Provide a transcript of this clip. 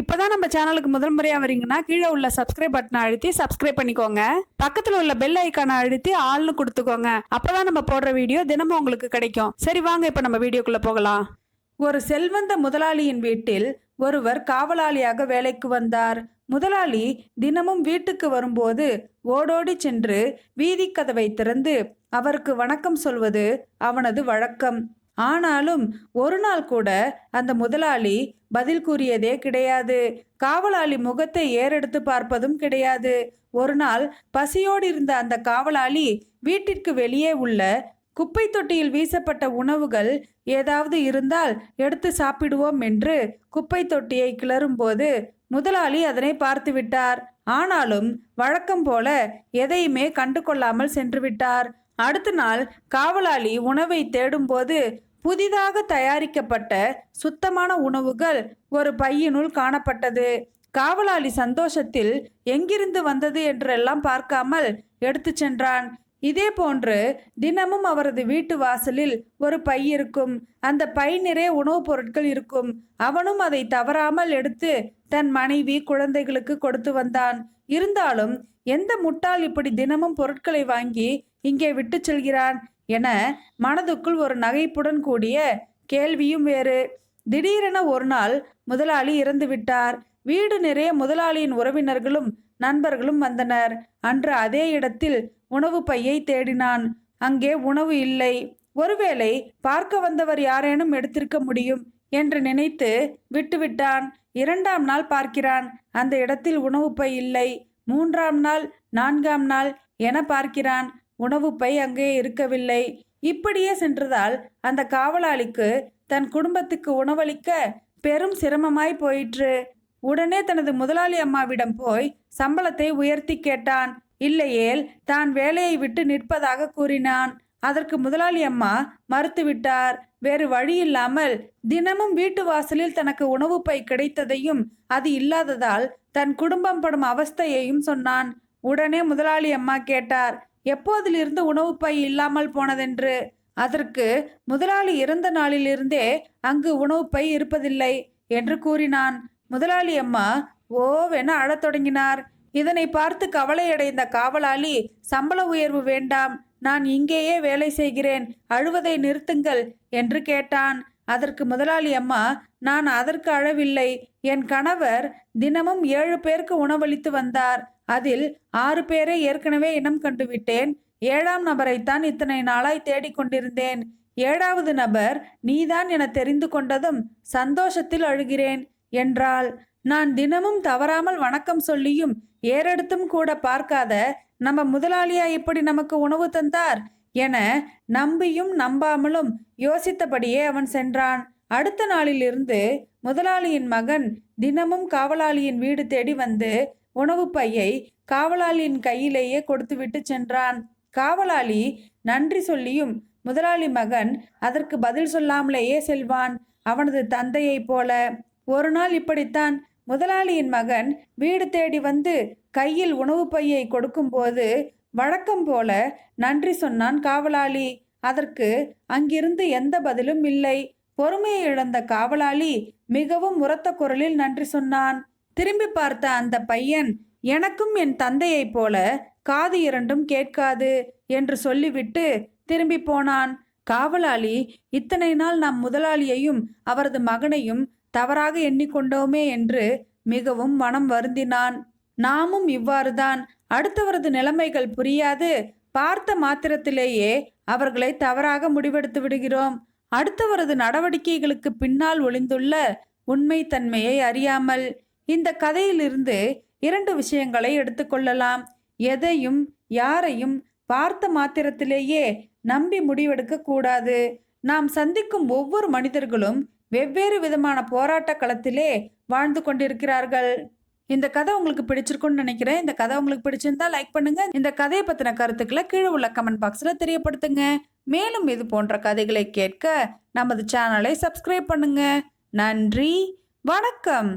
இப்போதான் நம்ம சேனலுக்கு முதல் முறையாக வரீங்கன்னா கீழே உள்ள சப்ஸ்கிரைப் பட்டனை அழுத்தி சப்ஸ்கிரைப் பண்ணிக்கோங்க. பக்கத்தில் உள்ள பெல் ஐக்கானை அழுத்தி ஆள்னு கொடுத்துக்கோங்க. அப்போதான் நம்ம போடுற வீடியோ தினமும் உங்களுக்கு கிடைக்கும். சரி வாங்க இப்போ நம்ம வீடியோக்குள்ளே போகலாம். ஒரு செல்வந்த முதலாளியின் வீட்டில் ஒருவர் காவலாளியாக வேலைக்கு வந்தார். முதலாளி தினமும் வீட்டுக்கு வரும்போது ஓடோடி சென்று வீதி கதவை திறந்து அவருக்கு வணக்கம் சொல்வது அவனது வழக்கம். ஆனாலும் ஒரு நாள் கூட அந்த முதலாளி பதில் கூறியதே கிடையாது. காவலாளி முகத்தை ஏறெடுத்து பார்ப்பதும் கிடையாது. ஒரு நாள் பசியோடு இருந்த அந்த காவலாளி வீட்டிற்கு வெளியே உள்ள குப்பை தொட்டியில் வீசப்பட்ட உணவுகள் ஏதாவது இருந்தால் எடுத்து சாப்பிடுவோம் என்று குப்பை தொட்டியை கிளறும்போது முதலாளி அதனை பார்த்து விட்டார். ஆனாலும் வழக்கம் போல எதையுமே கண்டு கொள்ளாமல் சென்று விட்டார். அடுத்த நாள் காவலாளி உணவை தேடும்போது புதிதாக தயாரிக்கப்பட்ட சுத்தமான உணவுகள் ஒரு பையினுள் காணப்பட்டது. காவலாளி சந்தோஷத்தில் எங்கிருந்து வந்தது? என்றெல்லாம் பார்க்காமல் எடுத்து சென்றான். இதே போன்று தினமும் அவரது வீட்டு வாசலில் ஒரு பை இருக்கும். அந்த பை நிறைய உணவுப் பொருட்கள் இருக்கும். அவனும் அதை தவறாமல் எடுத்து தன் மனைவி குழந்தைகளுக்கு கொடுத்து வந்தான். இருந்தாலும் எந்த முட்டாள் இப்படி தினமும் பொருட்களை வாங்கி இங்கே விட்டு செல்கிறான் என மனதுக்குள் ஒரு நகைப்புடன் கூடிய கேள்வியும் வேறு. திடீரென ஒரு நாள் முதலாளி இறந்து விட்டார். வீடு நிறைய முதலாளியின் உறவினர்களும் நண்பர்களும் வந்தனர். அன்று அதே இடத்தில் உணவு பையை தேடினான். அங்கே உணவு இல்லை. ஒருவேளை பார்க்க வந்தவர் யாரேனும் எடுத்திருக்க முடியும் என்று நினைத்து விட்டுவிட்டான். இரண்டாம் நாள் பார்க்கிறான். அந்த இடத்தில் உணவு பை இல்லை. மூன்றாம் நாள் நான்காம் நாள் என பார்க்கிறான். உணவு பை அங்கே இருக்கவில்லை. இப்படியே சென்றதால் அந்த காவலாளிக்கு தன் குடும்பத்துக்கு உணவளிக்க பெரும் சிரமமாய் போயிற்று. உடனே தனது முதலாளி அம்மாவிடம் போய் சம்பளத்தை உயர்த்தி கேட்டான். இல்லையேல் தான் வேலையை விட்டு நிற்பதாக கூறினான். அதற்கு முதலாளி அம்மா மறுத்துவிட்டார் வேறு வழி இல்லாமல் தினமும் வீட்டு வாசலில் தனக்கு உணவு பை கிடைத்ததையும் அது இல்லாததால் தன் குடும்பம் படும் அவஸ்தையையும் சொன்னான். உடனே முதலாளி அம்மா கேட்டார் எப்போதிலிருந்து உணவு பை இல்லாமல் போனதென்று? அதற்கு முதலாளி இறந்த நாளிலிருந்தே அங்கு உணவு பை இருப்பதில்லை என்று கூறினான். முதலாளி அம்மா ஓவென அழத் தொடங்கினார். இதனை பார்த்து கவலையடைந்த காவலாளி சம்பள உயர்வு வேண்டாம். நான் இங்கேயே வேலை செய்கிறேன். அழுவதை நிறுத்துங்கள் என்று கேட்டான். அதற்கு முதலாளி அம்மா நான் அதற்கு அழவில்லை. என் கணவர் தினமும் ஏழு பேருக்கு உணவளித்து வந்தார். அதில் ஆறு பேரை ஏற்கனவே இனம் கண்டுவிட்டேன் ஏழாம் நபரைத்தான் இத்தனை நாளாய் தேடிக்கொண்டிருந்தேன் ஏழாவது நபர் நீதான் என தெரிந்து கொண்டதும் சந்தோஷத்தில் அழுகிறேன். என்றால் நான் தினமும் தவறாமல் வணக்கம் சொல்லியும் ஏறெடுத்தும் கூட பார்க்காத நம்ம முதலாளியா இப்படி நமக்கு உணவு தந்தார்? என நம்பியும் நம்பாமலும் யோசித்தபடியே அவன் சென்றான். அடுத்த நாளிலிருந்து முதலாளியின் மகன் தினமும் காவலாளியின் வீடு தேடி வந்து உணவு பையை காவலாளியின் கையிலேயே கொடுத்துவிட்டு சென்றான். காவலாளி நன்றி சொல்லியும் முதலாளி மகன் அதற்கு பதில் சொல்லாமலேயே செல்வான். அவனது தந்தையைப் போல ஒரு நாள் இப்படித்தான். முதலாளியின் மகன் வீடு தேடி வந்து கையில் உணவு பையை கொடுக்கும்போது வழக்கம் போல நன்றி சொன்னான் காவலாளி. அதற்கு அங்கிருந்து எந்த பதிலும் இல்லை. பொறுமையை இழந்த காவலாளி மிகவும் உரத்த குரலில் நன்றி சொன்னான். திரும்பி பார்த்த அந்த பையன் எனக்கும் என் தந்தையைப் போல காது இரண்டும் கேட்காது என்று சொல்லிவிட்டு திரும்பி போனான். காவலாளி இத்தனை நாள் நம் முதலாளியையும் அவரது மகனையும் தவறாக எண்ணிக்கொண்டோமே என்று மிகவும் மனம் வருந்தினான். நாமும் இவ்வாறுதான். அடுத்தவரது நிலைமைகள் புரியாது. பார்த்த மாத்திரத்திலேயே அவர்களை தவறாக முடிவெடுத்து விடுகிறோம். அடுத்தவரது நடவடிக்கைகளுக்கு பின்னால் ஒளிந்துள்ள உண்மை தன்மையை அறியாமல் இந்த கதையிலிருந்து இரண்டு விஷயங்களை எடுத்துக்கொள்ளலாம் எதையும் யாரையும் பார்த்த மாத்திரத்திலேயே நம்பி முடிவெடுக்க கூடாது. நாம் சந்திக்கும் ஒவ்வொரு மனிதர்களும் வெவ்வேறு விதமான போராட்ட களத்திலே வாழ்ந்து கொண்டிருக்கிறார்கள். இந்த கதை உங்களுக்கு பிடிச்சிருக்குன்னு நினைக்கிறேன். இந்த கதை உங்களுக்கு பிடிச்சிருந்தா லைக் பண்ணுங்க. இந்த கதையை பத்தின கருத்துக்களை கீழே உள்ள கமெண்ட் பாக்ஸ்ல தெரியப்படுத்துங்க. மேலும் இது போன்ற கதைகளை கேட்க நமது சேனலை சப்ஸ்கிரைப் பண்ணுங்க. நன்றி. வணக்கம்.